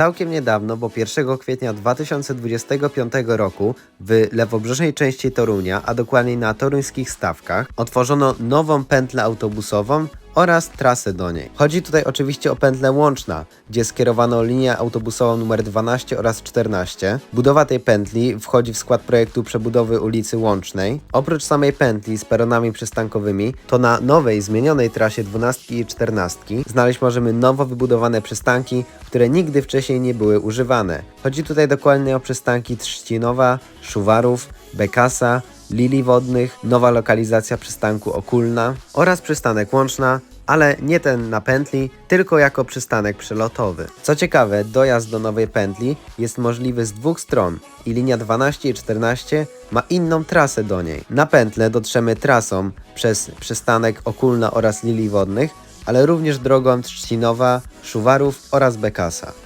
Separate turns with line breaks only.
Całkiem niedawno, bo 1 kwietnia 2025 roku w lewobrzeżnej części Torunia, a dokładniej na toruńskich stawkach, otworzono nową pętlę autobusową oraz trasę do niej. Chodzi tutaj oczywiście o pętlę Łączna, gdzie skierowano linię autobusową numer 12 oraz 14. Budowa tej pętli wchodzi w skład projektu przebudowy ulicy Łącznej. Oprócz samej pętli z peronami przystankowymi, to na nowej, zmienionej trasie 12 i 14 znaleźć możemy nowo wybudowane przystanki, które nigdy wcześniej nie były używane. Chodzi tutaj dokładnie o przystanki Trzcinowa, Szuwarów, Bekasa, Lili Wodnych, nowa lokalizacja przystanku Okulna oraz przystanek Łączna, ale nie ten na pętli, tylko jako przystanek przelotowy. Co ciekawe, dojazd do nowej pętli jest możliwy z dwóch stron i linia 12 i 14 ma inną trasę do niej. Na pętlę dotrzemy trasą przez przystanek Okulna oraz Lili Wodnych, ale również drogą Trzcinowa, Szuwarów oraz Bekasa.